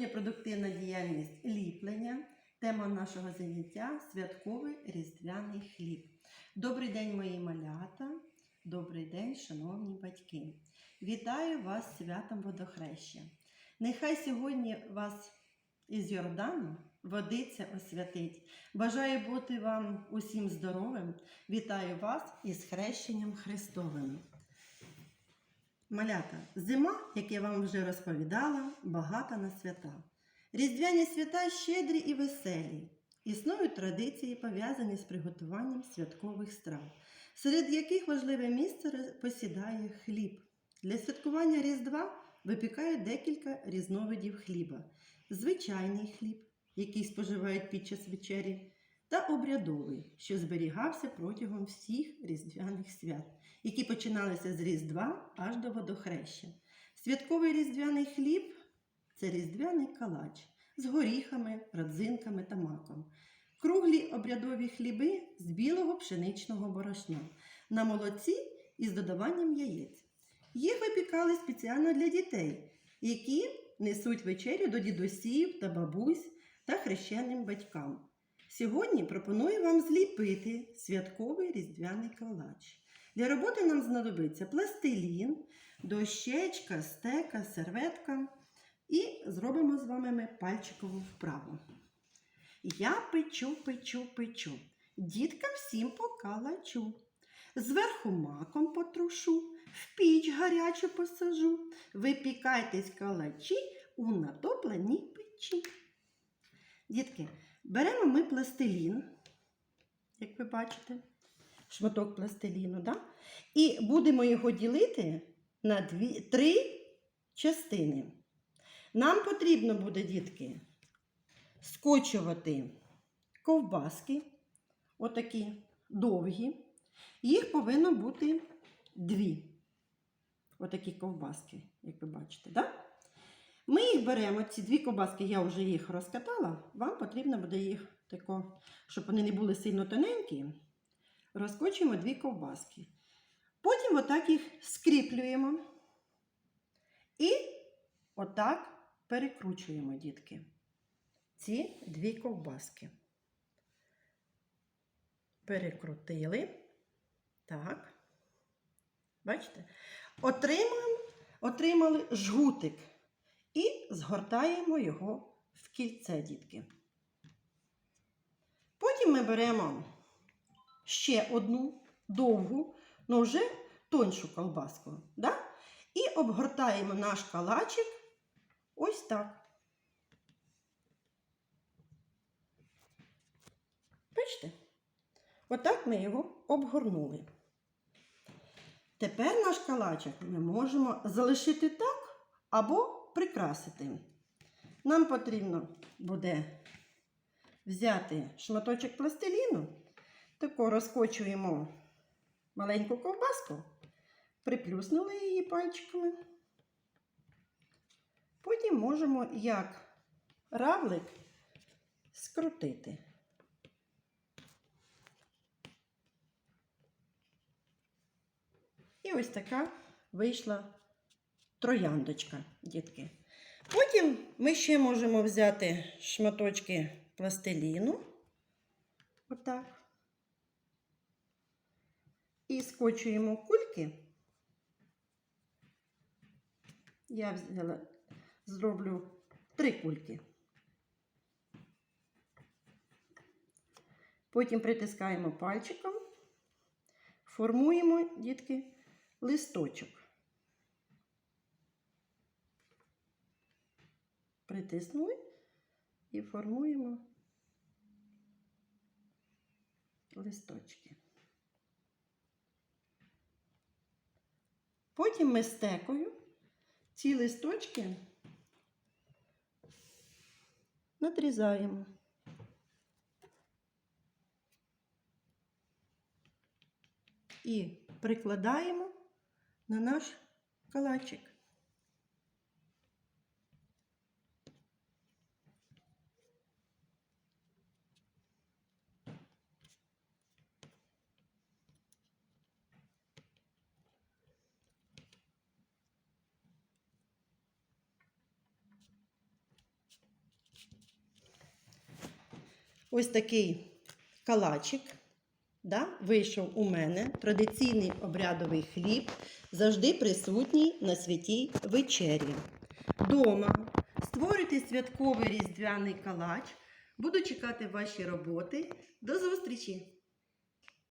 Сьогодні продуктивна діяльність ліплення. Тема нашого заняття святковий різдвяний хліб. Добрий день, мої малята. Добрий день, шановні батьки. Вітаю вас святом водохреща. Нехай сьогодні вас із Йордану водиця освятить. Бажаю бути вам усім здоровим. Вітаю вас із хрещенням Христовим. Малята, зима, як я вам вже розповідала, багата на свята. Різдвяні свята щедрі і веселі. Існують традиції, пов'язані з приготуванням святкових страв, серед яких важливе місце посідає хліб. Для святкування Різдва випікають декілька різновидів хліба: звичайний хліб, який споживають під час вечері, та обрядовий, що зберігався протягом всіх різдвяних свят які починалися з Різдва аж до водохреща. Святковий різдвяний хліб це різдвяний калач з горіхами, родзинками та маком. Круглі обрядові хліби з білого пшеничного борошна на молоці із додаванням яєць. Їх випікали спеціально для дітей, які несуть вечерю до дідусів та бабусь та хрещеним батькам. Сьогодні пропоную вам зліпити святковий різдвяний калач. Для роботи нам знадобиться пластилін, дощечка, стека, серветка. І зробимо з вами ми пальчикову вправу. Я печу, печу, печу. Діткам всім покалачу. Зверху маком потрушу, в піч гарячу посажу. Випікайтесь калачі у натопленій печі. Дітки, беремо ми пластилін, як ви бачите шматок пластиліну, да? і будемо його ділити на дві, три частини. Нам потрібно буде, дітки, скочувати ковбаски, отакі довгі. Їх повинно бути дві. Отакі ковбаски, як ви бачите. Да? Ми їх беремо, ці дві ковбаски, я вже їх розкатала, вам потрібно буде їх тако, щоб вони не були сильно тоненькі розкочуємо дві ковбаски. Потім отак їх скріплюємо і отак перекручуємо, дітки, ці дві ковбаски. Перекрутили. Так. Бачите? Отримуємо, отримали жгутик і згортаємо його в кільце, дітки. Потім ми беремо ще одну довгу, але вже тоншу колбаску. Да? І обгортаємо наш калачик ось так. Бачите? Отак ми його обгорнули. Тепер наш калачик ми можемо залишити так або прикрасити. Нам потрібно буде взяти шматочок пластиліну. Тако розкочуємо маленьку ковбаску, приплюснули її пальчиками. Потім можемо як равлик скрутити. І ось така вийшла трояндочка, дітки. Потім ми ще можемо взяти шматочки пластиліну. Отак. І скочуємо кульки. Я взяла, зроблю три кульки. Потім притискаємо пальчиком, формуємо, дітки, листочок. Притиснули і формуємо листочки. Потім ми стекою ці листочки надрізаємо. І прикладаємо на наш калачик. Ось такий калачик. Да, вийшов у мене традиційний обрядовий хліб, завжди присутній на святій вечері. Дома створюйте святковий різдвяний калач. Буду чекати ваші роботи. До зустрічі!